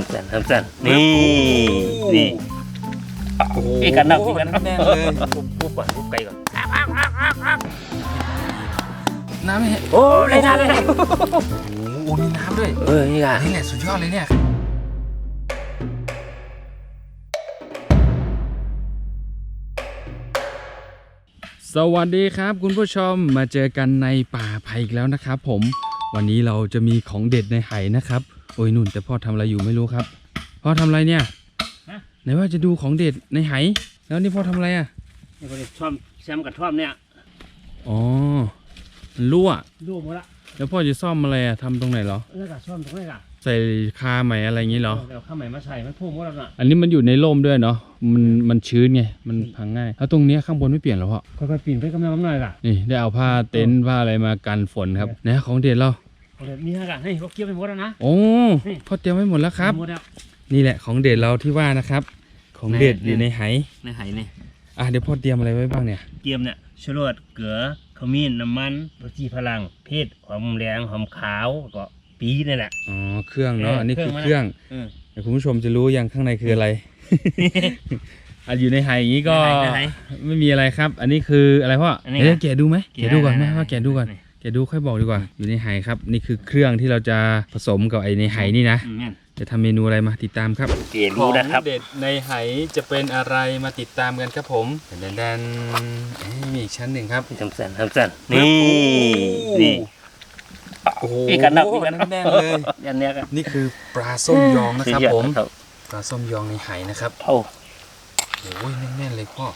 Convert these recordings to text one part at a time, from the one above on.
ทำสันทำสันนี่นี่โอ้โหอีกกันนับอีกกันแน่นๆเลยปุ๊บปุ๊บก่อนปุ๊บไกลก่อนน้ำไม่เห็นโอ้ได้ได้ได้โอ้โหมีน้ำด้วยเออนี่อะอันนี้แหละสุดยอดเลยเนี่ยสวัสดีครับคุณผู้ชมมาเจอกันในป่าไผ่อีกแล้วนะครับผมวันนี้เราจะมีของเด็ดในไหนะครับ โอ้ยนุ่น แต่พ่อทำอะไรอยู่ไม่รู้ครับ พ่อทำอะไรเนี่ยไหนว่าจะดูของเด็ดในไหแล้วนี่พ่อทำอะไรอะ นี่คนนี้ท่อมแซมกับท่อมเนี่ยอ๋อมันรั่ว ดูหมดละแล้วพ่อจะซ่อมอะไรอะทำตรงไหนเหรอ แล้วก็ท่อมตรงนี้อะใส่คาใหม่อะไรอย่างงี้เหรอ เดี๋ยวข้าวใหม่มาใส่มันพุ่งหมดแล้วน่ะอันนี้มันอยู่ในร่มด้วยเนาะ มันมันชื้นไง มันพังง่าย แล้วตรงเนี้ยข้างบนไม่เปลี่ยนเหรอพ่อ ค่อยๆปีนไปกำลังกำลังล่ะ นี่ได้เอาผ้าเต็นท์ผ้าอะไรมากันฝนครับนะของเด็ดเรา เอาเดี๋ยวมีฮะกันให้เขาเกี่ยวไปหมดแล้วนะ โอ้นี่ พ่อเตรียมไว้หมดแล้วครับ หมดแล้ว นี่แหละของเด็ดเราที่ว่านะครับ ของเด็ดไหนอยู่ในไหในไหนี่อะเดี๋ยวพ่อเตรียมอะไรไว้บ้างเนี่ยเตรียมเนี่ยชะรวดเกลือขมิ้นน้ำมันรสจีพลัง เพชรหอมแดงหอมขาวก็ปีนี่แหละ อ๋อ เครื่องเนาะเอออัอันนี้คือเคเครื่รื่อองงอืมเดี๋ยวคุณผู้ชมจะรู้ยังข้างในคืออะไรอันอยู่ในไหอย่างนี้ก็ในไหนไม่มีอะไรครับ อันนี้คืออะไรพ่ออันนี้เดี๋ยวไงแกะดูไหมแกะแกะดูก่อนไหมได้ว่าแกะดูก่อน นี่ แกะดูค่อยบอกดีกว่า อยู่ในไหครับ นี่คือเครื่องที่เราจะผสมกับไอในไหนี่นะ อืมเนี่ยจะทำเมนูอะไรมาติดตามครับเรียนรู้นะครับเด็ดในไหจะเป็นอะไรมาติดตามกันครับผมแดนแดนเอ้ยมีอีกชั้นหนึ่งครับ ทำสันทำสันนี่นี่ โอ้โหอีกกันนับอีกกันแน่นๆเลย ยันเนี้ยกันนี่คือปลาส้มยองนะครับสุดยอดผมครับปลาส้มยองในไหนะครับเท่าโอ้ยแน่นๆเลยพ่อ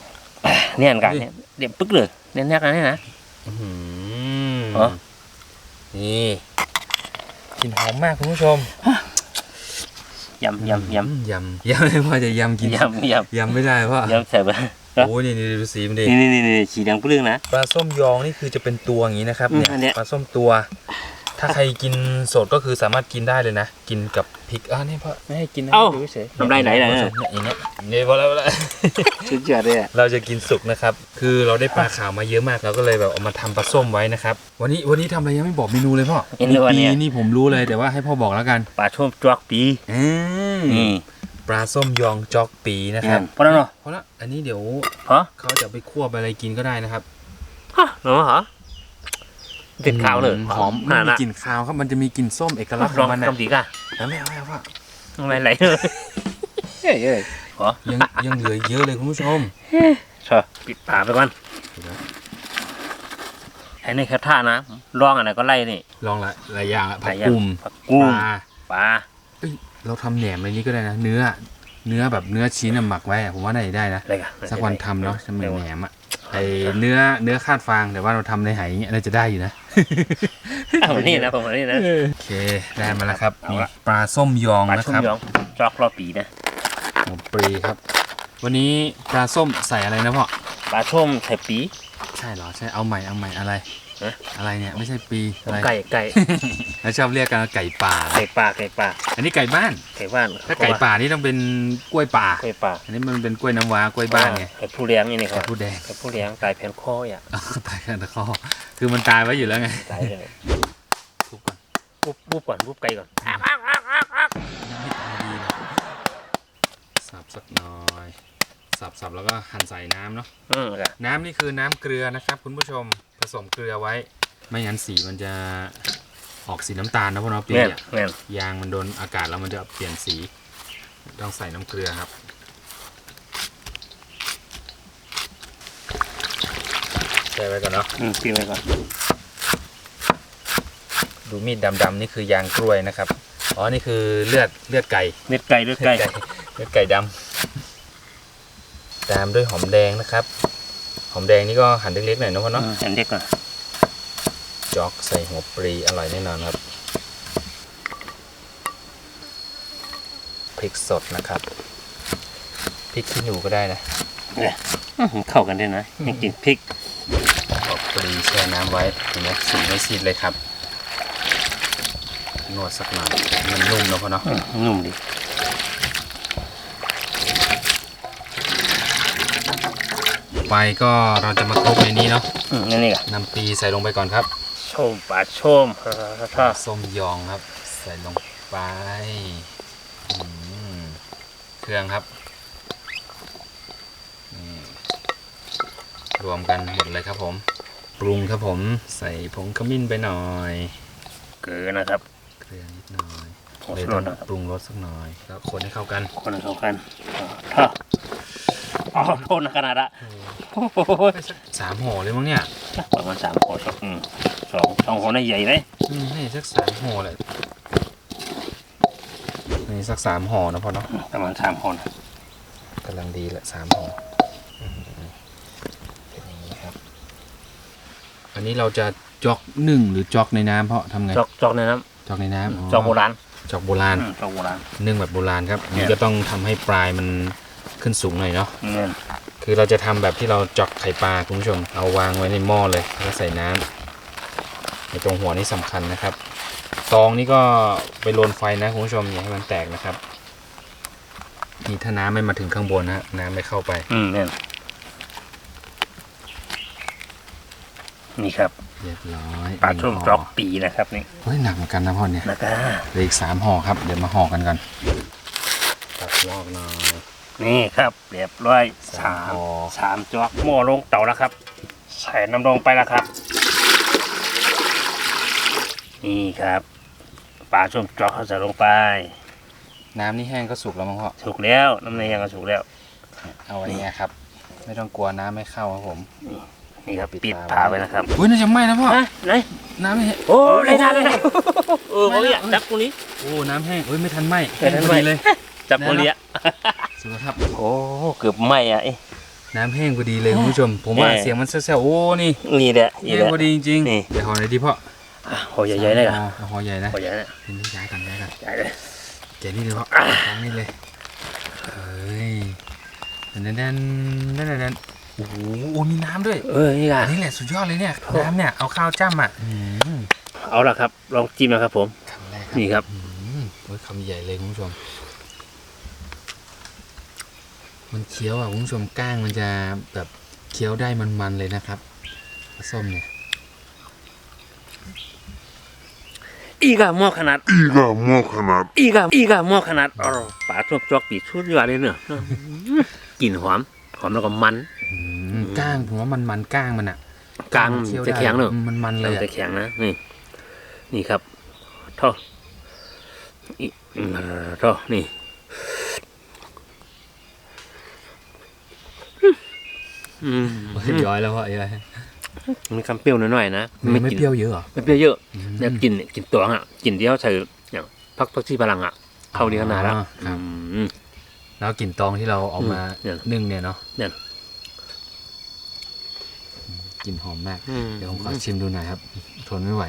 เนี่ยกันเนี่ยเดี๋ยวปึ๊กเลยเนี่ยเนี้ยกันนี่นะ อื้อหื เหรอนี่กลิ่นหอมมากคุณผู้ชมยำยำยอืมยำยำไม่พอจะยำกินำยำยยำไม่ได้พ่อำยำใส่ไปโอ้ยนี่นี่ดูสีมันดินี่นี่นี่สีแดงปลื้งนะปลาส้มยองนี่คือจะเป็นตัวอย่างนี้นะครับอืมเนี่ยอันเนี้ยปลาส้มตัว ถ้าใครกินสดก็คือสามารถกินได้เลยนะ กินกับพริกอ่านี่พ่อไม่ให้กินนะเอ้า ดูเฉยทำไรไหนไหนคุณผู้ชมเนี่ยอย่างเงี้ยนี่พอแล้วพอแล้วสุดยอดเลยอะเราจะกินสุกนะครับ คือเราได้ปลาขาวมาเยอะมาก เราก็เลยแบบเอามาทำปลาส้มไว้นะครับ วันนี้วันนี้ทำอะไรยังไม่บอกเมนูเลยพ่อเมนูอันปีเนี้ยนี่ผมรู้เลยแต่ว่าให้พ่อบอกแล้วกันปลาช่วมจวกปีอืมนี่ปลาส้มยองจอกปีนะครับพอแล้วเนาะเพราะละอันนี้เดี๋ยวพอเขาจะไปคั่วไปอะไรกินก็ได้นะครับ ฮะเนาะเห รอติดขาวเลยหอมขไม่นาดมีนั้นกลิ่นคาวครับมันจะมีกลิ่นส้มเอกลักษณ์ขลอองงมันนะลองดีก่ะแล้วไม่เอาไม่เอาพ่อทำไมไหลเลยเฮ้ยเฮ้ยขอยังยังเหลือเยอะเลยคุณผู้ชมชอปิดปากไปก่อนไอ้นี่แค่ท่านะลองอะไรก็ไล่นี่ลองหลายหลายอย่างอะหผัลากยอย่างกุ่มผักกุ้งปลาปลาเอ้ยเราทำแหนมอะไรนี้ก็ได้นะ เนื้อ เนื้อแบบเนื้อชิ้นอะหมักไว้อะผมว่าน่าจะได้นะ อะไรกันสักวันทำเนาะทำเดี๋ยวแหนมอะ ไอเนื้อเนื้อคาดฟางแต่ว่าเราทำในไหอย่างเงี้ยน่าจะได้อยู่นะ เอานี่นะผมเอานี่นะ โอเค ได้มาแล้วครับเอานี่ละปลาส้มยองปลานะชุ่คมรับยองจอกรอปีนะหัวปรีครับ วันนี้ปลาส้มใส่อะไรนะพ่อ ปลาช่วมไข่ปี ใช่เหรอ ใช่ เอาใหม่ เอาใหม่อะไร ฮะ อะไรเนี่ยไม่ใช่ปีอะไรไก่ไก่แล้วชอบเรียกกันว่าไก่ป่า ไก่ปลาไก่ปลาอันนี้ไก่บ้าน ไก่บ้านถ้าไก่ป่านี่ต้องเป็นกล้วยป่า ไก่ปลาอันนี้มันเป็นกล้วยน้ำว้ากล้วยบ้านไงไก่ผู้เลี้ยงนี่นี่คไก่รับผู้แดงไก่ผู้เลี้ยงตายแผ่นคออะอ๋อตายกันตะคอคือมันตายไว้อยู่แล้วไงตายเลยทุบก่อนปุ๊บปุ๊บก่อนปุ๊บไก่ก่อนยังไม่ตายดีเลยสับสักหน่อยสับสับแล้วก็หั่นใส่น้ำเนาะ อืมค่ะน้ำนี่คือน้ำเกลือนะครับ คุณผู้ชมผ สมเกลือไว้ ไม่งั้นสีมันจะออกสีน้ำตาลนะพ่อเนาะปีแม่นอะแม่นยางมันโดนอากาศแล้วมันจะเปลี่ยนสี ต้องใส่น้ำเกลือครับ ใส่ไว้ก่อนเนาะ อืมกินไปก่อนดูมีดดำๆนี่คือยางกล้วยนะครับ อ๋อ นี่คือเลือดเลือดไก่ เม็ดไก่ด้วยไก่ เลือดไก่ดำ ตามด้วยหอมแดงนะครับ หอมแดงนี่ก็หั่นเล็กๆหน่อยนะพ่อเนาะอืมอันเด็กก่อนจอกใส่หัวปรีอร่อยแน่นอนครับพริกสดนะครับพริกขี้หนูก็ได้นะเนี่ยอื้อหือเข้ากันด้วยนะยังกินพริกหัวปรีแช่น้ำไว้เห็นไหมสีไม่ซีดเลยครับนวดสักหน่อยมันนุ่มเนอะพ่อเนาะอืมนุ่มดี ไปก็เราจะมาคลุกในนี้เนาะอืมนั่นนี่ก่อนนำปีใส่ลงไปก่อนครับชมปลาชมฮ่าฮ่าฮ่าส้มยองครับ ใส่ลงไปอืมเครื่องครับนี่รวมกันหมดเลยครับผม ปรุงครับผมใส่ผงขมิ้นไปหน่อยเกลือนะครับเกลือนิดหน่อยผงเลยชูรต้อสงนะครับปรุงรสสักหน่อยแล้วคนให้เข้ากันคนเข้ากันท่า อ๋อโทษนะขนาดละโอ้โหสามห่อเลยมั้งเนี่ยประมาณสามคนอืมสองสองคนได้ใหญ่เลยอืมนี่สักสามห่อเลยนี่สักสามห่อนะพ่อเนาะประมาณสามคนกำลังดีแหละสามห่อเป็นอย่างนี้ครับ อันนี้เราจะจอกหนึ่งหรือจอกในน้ำเพราะทำไงจอกจอกในน้จอกในน้ำจอกโบราณจอกโบราณจอกโบราณนึ่งแบบโบราณครับนี่นี่ยก็ต้องทำให้ปลายมัน ขึ้นสูงหน่อยเนาะเงินคือเราจะทำแบบที่เราจอกไข่ปลาคุณผู้ชมเอาวางไว้ในหม้อเลยแล้วใส่น้ำในตรงหัวนี่สำคัญนะครับตองนี่ก็ไปโรนไฟนะคุณผู้ชมอย่าให้มันแตกนะครับนี่ถ้าน้ำไม่มาถึงข้างบนนะฮะน้ำไม่เข้าไป อืมเนี่ยนี่ครับเรียบร้อยปลาช่วมหนึ่งจห่อกปีนะครับนี่เฮ้ยหนักเหมือนกันนะพ่อเนี่ยนะครัเหลืออีกสามห่อครับ เดี๋ยวมาห่อกันก่อนตัดลอกหน่อย นี่ครับเรียบร้อยสาสามมห่อสามจอกหม้อลงเตาแล้วครับ ใส่น้ำลงไปแล้วครับ นี่ครับปลาช่วมจอกเขาใส่ลงไป น้ำนี่แห้งก็สุกแล้วมั้งพ่อสุกแล้วน้ำในยังก็สุกแล้ว เอาอันนี้ครับ ไม่ต้องกลัวน้ำไม่เข้าครับผมนี่ครับปิปิดดฝาฝาไว้ไว้นะครับอุ้ยน่าจะไหม้แล้วพ่อฮะไหนน้ำไม่แห้งโอ้ได้ได้ได้เออเขาอยากจับตรงนี้โอ้น้ำแห้งเอ้ยไม่ทันไหม้ไม่ทันไหม้แห้งพอดีเลยจับตรงนี้อะ สุดแล้วครับโอ้เกือบไหม้อะเอ้ยน้ำแห้งพอดีเลยคุณผู้ชม ผมว่าแน่เสียงมันแซ่บๆโอ้นี่นี่แหละนี่แห้แหงละพอดีจริงนี่ๆเดี๋ยวห่อหน่อยดิพ่ออะโหใหญ่ๆเลยอะห่อเอาห่อใหญ่นะโหใหญ่เลยเป็นที่ย้ายกันย้ายกันใหญ่เลยแกะนี่เลยพ่อวางนี่เลยเฮ้ยนั่นนั่นนั่นนั่นนั่นโอ้โหโอ้มีน้ำด้วย เออนี่อัอะนนี้แหละสุดยอดเลยเนี่ยน้ำเนี่ยเอาข้าวจ้ำอะอืมเอาละครับ ลองจิ้มนะครับผมคำแรกนี่ครับอืมโอ้ยคำใหญ่เลยคุณผู้ชม มันเคี้ยวอะคุณผู้ชมก้างมันจะแบบเคี้ยวได้มันๆเลยนะครับปลาส้มเนี่ยอีกอะหม้อขนาด Iga Mokanat. อีกอะอีกอะหม้อขนาดอ๋อปลาช่วงจอกปีชุดยอดเลยเนอะกลิ่นหอมหอมแล้วก็มัน อืมก้างผมว่ามันมันก้างมันอะกลางเคี้ยวจะได้แข็งเนอะอืมมันมันเลยเราอะ จะแข็งนะนี่ นี่ครับเท่าอีอืมเท่านี่อืม โอ้ ยย้อยแล้วพ่อเอ้ยมีคำเปรี้ยวหน่อยๆนะไม่กินเปรี้ยวเยอะเหรอไม่เปรี้ยวเยอะอืมเนี่ยกลินกลินตัวอะกลินที่เขาใส่อย่างพักพักที่พลังอะ เข้าดีขนาดแล้วอ๋อครับอืมแล้วกลิ่นตองที่เราเอามาอืมเนี่ยนึ่งเนี่ยเนาะเนี่ยอืมกลิ่นหอมมากอืมเดี๋ยวผมขอชิมดูหน่อยครับ ทนไม่ไหว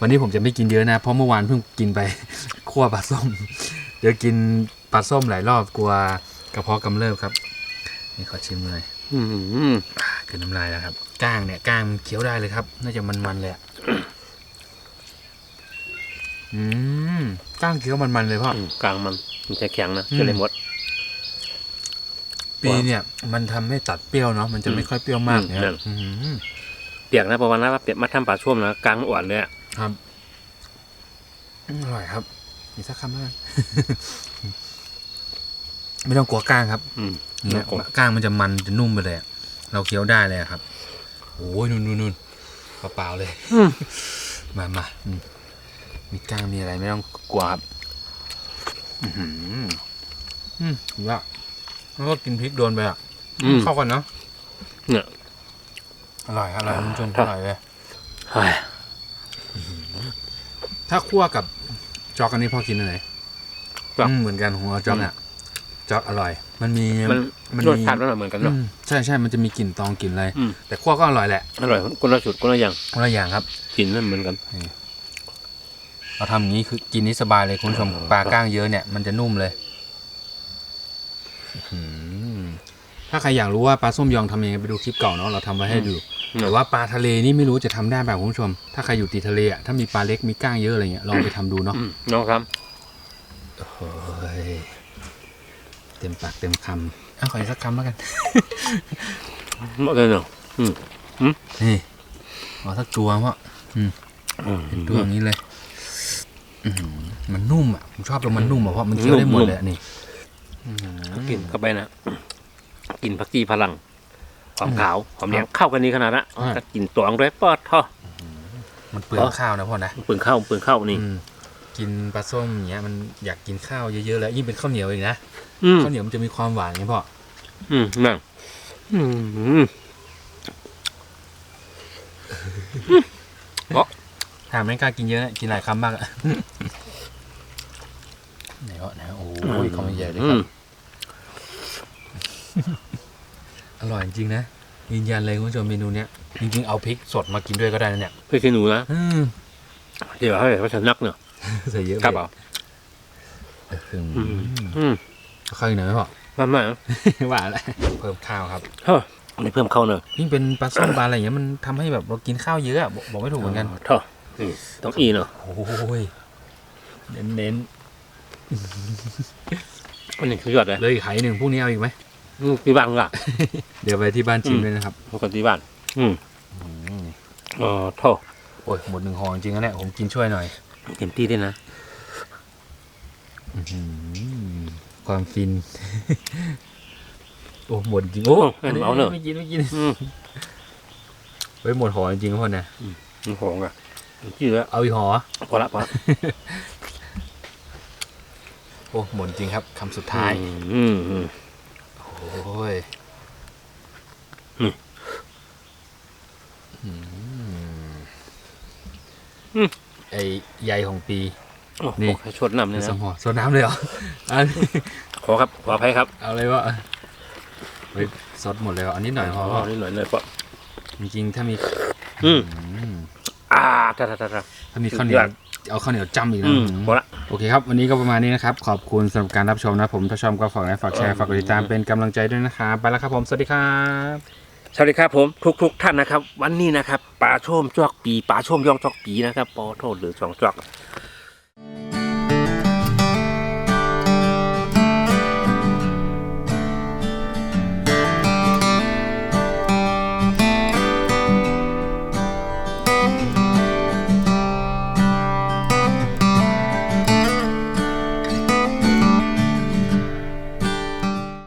วันนี้ผมจะไม่กินเยอะนะ เพราะเมื่อวานเพิ่งกินไปคั่วปลาส้ม เดี๋ยวกินปลาส้มหลายรอบกลัวกระเพาะกำเริบครับ นี่ขอชิมหน่อยอืมอ่า คือน้ำลายแล้วครับก้างเนี่ยก้างมันเคี้ยวได้เลยครับ น่าจะมันๆเลยอะอืมก้างเคี้ยวมันๆเลยพ่ออืมกลางมันมันจะแข็งนะอืมเชื่อเลยหมดปีเนี่ย มันทำให้ตัดเปรี้ยวเนาะมันจะไม่ค่อยเปรี้ยวมากอืมเนี่ยนั่นอืมเปียกนะประมาณนั้นว่าเปียกมาทำปลาช่วมนะกลางอวดเลยอะครับอืมอร่อยครับมีสักคำแล้วกัน ไม่ต้องกลัวก้างครับอืมเนี่ยครับผมก้างมันจะมันจะนุ่มไปเลยอะเราเคี้ยวได้เลยอะครับโอ้ยนู่นนู่นนู่นเปล่าๆเลยอืมมามาอืมมีก้างมีอะไรไม่ต้องกลัวครับอือหืออืมว่าแล้วก็กินพริกโดนไปอะอืมเข้ากันเนาะเนี่ยอร่อยอร่อยคุณผู้ชมครัอบร่อยเลยเฮ้ยถ้าคั่วกับจอกอันนี้พอกินอะไรอืมเหมือนกันของเราจอกอะ จอกอร่อย มันมีมันมันรสมีชาติมันเหมือนกันอืเนาะมใช่ใช่มันจะมีกลิ่นตองกลิ่นอะไรอืมแต่คั่วก็อร่อยแหละอร่อยคนละจุดคนละอย่างคนละอย่างครับกลิ่นนั่นเหมือนกันเราทำอย่างนี้คือกินนี้สบายเลยคุณผู้ชมอ๋อปลาก้างเยอะเนี่ยมันจะนุ่มเลยอื้อหือถ้าใครอยากรู้ว่าปลาส้มยองทำยังไงไปดูคลิปเก่าเนาะเราทำไว้ให้ดูแต่ว่าปลาทะเลนี่ไม่รู้จะทำได้แบบคุณผู้ชม ถ้าใครอยู่ติดทะเลอะถ้ามีปลาเล็กมีก้างเยอะอะไรเงี้ยลองไปทำดูเนาะอืมน้องครับโอ้ยเต็มปากเต็มคำเอาขออีกสักคำแล้วกันหมดเลยเนาะนี่ขอสักจวงเพราะอืมเป็นตัวอย่างนี้เลยอื้อหือมันนุ่มอะผมชอบตรงมันนุ่มอะเพราะมันเคี้ยวได้หมดเลยอะนี่อื้อหือกินเข้าไปนะกินผักชีพลังความขาวความแดงเข้ากันนี้ขนาดนั้นอ่าก็กินตัวด้วยปอดท่อมันเปลืองข้าวนะพ่อนะเปลืองข้าวเปลืองข้าวนี่อืมกินปลาส้มอย่างเงี้ยมันอยากกินข้าวเยอะๆแล้วยิ่งเป็นข้าวเหนียวอีกนะ อืมข้าวเหนียวมันจะมีความหวานไงพ่ออืมนั่งอืมถามไม่กล้ากินเยอะนะกินหลายคำมากอะไหนวะไหนวะโอ้ยคำใหญ่เลยครับอร่อยจริงๆนะยืนยันเลยคุณผู้ชมเมนูเนี้ยจริงๆเอาพริกสดมากินด้วยก็ได้นะเนี่ยเพื่อขี้หนูนะอืมเดี๋ยวให้เขาจะนักเนอะใส่เยอะครับไปเอาอืมอืมอืม ข้าวอีกหน่อยไหมพ่อมามาหวานแล้วเพิ่มข้าวครับเฮ้ยอันนี้เพิ่มข้าวเนอะยิ่งเป็นปลาส้มปลาอะไรอย่างเงี้ยมันทำให้แบบเรากินข้าวเยอะอะบอกบอกไม่ถูกเหมือนกันท่อนี่ต้องอีเนอะโอ้ยเน้นเน้นอันนี้คือยอดเลยๆเลยอีกไหหนึ่งพรุ่งนี้เอาอีกไหมอืมที่บ้านล่ะ เดี๋ยวไปที่บ้านชิมเลยนะครับปกติบ้าน อืมอ๋อท่อโอ้ยหมดหนึ่งห่อจริงๆนะเนี่ยผมกินช่วยหน่อยเต็มที่ด้วยนะ ความฟิน โอ้หมดจริงโอ้เห็นเอาเนอะไม่กินไม่กินอืมเฮ้ยหมดห่อจริงๆทุกคนนะมันหอมอะชื่อแล้วเอาอีกห่อพอละพอละโอ้หมดจริงครับคำสุดท้าย อืมอืมโอ้ยอืมอืมอืมไอใยของปีโอ้ นี่นี่ชดน้ำในเนี่ยสนะองห่อโซดน้ำเลยเหรออันนี้ขอครับขออภัยครับ เอาเลยวะเฮ้ยซดหมดเลยเหรออันนี้หน่อยพออ๋อนิดหน่อยเลยเพราะจริงๆถ้ามี อืมอืมอ่าตาตาตาตาถ้ามีข้าวเหนียวสุดยอดเอาข้าวเหนียวจ้ำอีกนะอืมอืมพอละโอเคครับ วันนี้ก็ประมาณนี้นะครับ ขอบคุณสำหรับการรับชมนะผม ถ้าชอบก็ฝากไลค์ฝากแชร์ฝากกดติดตามเป็นกำลังใจด้วยนะครับไปแล้วครับผม สวัสดีครับ สวัสดีครับผมทุกทุกๆท่านนะครับ วันนี้นะครับปลาโชมจอกปีปลาโชมย่องจอกปีนะครับปอโทษหรือสองจอก